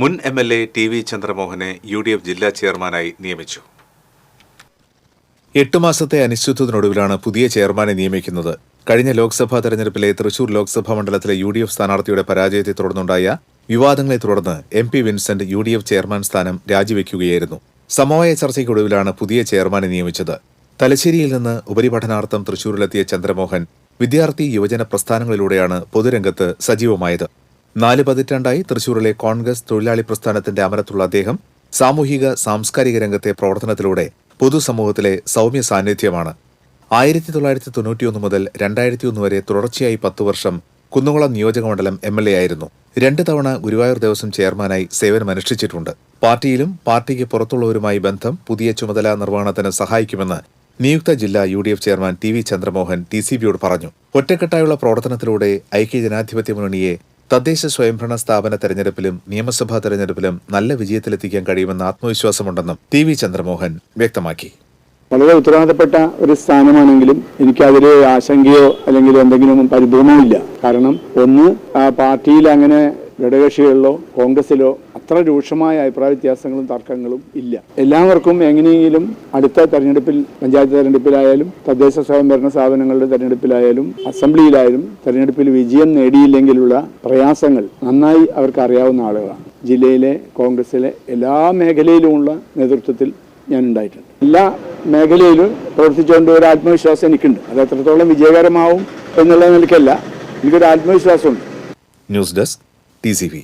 മുൻ M L A T V ചന്ദ്രമോഹനെ U D F ജില്ലാ ചെയർമാനായി നിയമിച്ചു. എട്ടു മാസത്തെ അനിശ്ചിതത്തിനൊടുവിലാണ് പുതിയ ചെയർമാനെ നിയമിക്കുന്നത്. കഴിഞ്ഞ ലോക്സഭാ തെരഞ്ഞെടുപ്പിലെ തൃശൂർ ലോക്സഭാ മണ്ഡലത്തിലെ യു ഡി എഫ് സ്ഥാനാർത്ഥിയുടെ പരാജയത്തെ തുടർന്നുണ്ടായ വിവാദങ്ങളെ തുടർന്ന് M P Vincent U D F chairman സ്ഥാനം രാജിവെക്കുകയായിരുന്നു. സമവായ ചർച്ചയ്ക്കൊടുവിലാണ് പുതിയ ചെയർമാനെ നിയമിച്ചത്. തലശ്ശേരിയിൽ നിന്ന് ഉപരിപഠനാർത്ഥം തൃശൂരിലെത്തിയ ചന്ദ്രമോഹൻ വിദ്യാർത്ഥി യുവജന പ്രസ്ഥാനങ്ങളിലൂടെയാണ് പൊതുരംഗത്ത് സജീവമായത്. നാല് പതിറ്റാണ്ടായി തൃശൂരിലെ കോൺഗ്രസ് തൊഴിലാളി പ്രസ്ഥാനത്തിന്റെ അമരത്തുള്ള അദ്ദേഹം സാമൂഹിക സാംസ്കാരിക രംഗത്തെ പ്രവർത്തനത്തിലൂടെ പൊതുസമൂഹത്തിലെ സൗമ്യ സാന്നിധ്യമാണ്. ആയിരത്തി തൊള്ളായിരത്തി തൊണ്ണൂറ്റിയൊന്ന് മുതൽ രണ്ടായിരത്തി ഒന്ന് വരെ തുടർച്ചയായി പത്തു വർഷം കുന്നുകുളം നിയോജകമണ്ഡലം എം എൽ എ ആയിരുന്നു. രണ്ട് തവണ ഗുരുവായൂർ ദേവസ്വം ചെയർമാനായി സേവനമനുഷ്ഠിച്ചിട്ടുണ്ട് പാർട്ടിയിലും പാർട്ടിക്ക് പുറത്തുള്ളവരുമായി ബന്ധം പുതിയ ചുമതല നിർവഹണത്തിന് സഹായിക്കുമെന്ന് നിയുക്ത ജില്ലാ U D F chairman T V Chandramohan T C ബിയോട് പറഞ്ഞു. ഒറ്റക്കെട്ടായുള്ള പ്രവർത്തനത്തിലൂടെ ഐക്യജനാധിപത്യ മുന്നണിയെ തദ്ദേശ സ്വയംഭരണ സ്ഥാപന തെരഞ്ഞെടുപ്പിലും നിയമസഭാ തെരഞ്ഞെടുപ്പിലും നല്ല വിജയത്തിലെത്തിക്കാൻ കഴിയുമെന്ന ആത്മവിശ്വാസമുണ്ടെന്നും ടി വി ചന്ദ്രമോഹൻ വ്യക്തമാക്കി. വളരെ ഉത്തരവാദിത്തപ്പെട്ട ഒരു സ്ഥാനമാണെങ്കിലും എനിക്കതിൽ ആശങ്കയോ അല്ലെങ്കിൽ എന്തെങ്കിലും പരിഭവമോ ഇല്ല. കാരണം ഒന്ന് പാർട്ടിയിൽ അങ്ങനെ ഘടകകക്ഷികളിലോ കോൺഗ്രസിലോ അത്ര രൂക്ഷമായ അഭിപ്രായ വ്യത്യാസങ്ങളും തർക്കങ്ങളും ഇല്ല. എല്ലാവർക്കും എങ്ങനെയെങ്കിലും അടുത്ത തെരഞ്ഞെടുപ്പിൽ പഞ്ചായത്ത് തെരഞ്ഞെടുപ്പിലായാലും തദ്ദേശ സ്വയംഭരണ സ്ഥാപനങ്ങളുടെ തെരഞ്ഞെടുപ്പിലായാലും അസംബ്ലിയിലായാലും തെരഞ്ഞെടുപ്പിൽ വിജയം നേടിയില്ലെങ്കിലുള്ള പ്രയാസങ്ങൾ നന്നായി അവർക്ക് അറിയാവുന്ന ആളുകളാണ്. ജില്ലയിലെ കോൺഗ്രസിലെ എല്ലാ മേഖലയിലുമുള്ള നേതൃത്വത്തിൽ ഞാൻ ഉണ്ടായിട്ടുണ്ട്. എല്ലാ മേഖലയിലും പ്രവർത്തിച്ചുകൊണ്ട് ഒരു ആത്മവിശ്വാസം എനിക്കുണ്ട്. അത് എത്രത്തോളം വിജയകരമാവും എന്നുള്ള നിലയ്ക്കല്ല. എനിക്കൊരു ആത്മവിശ്വാസമുണ്ട്. News desk T C V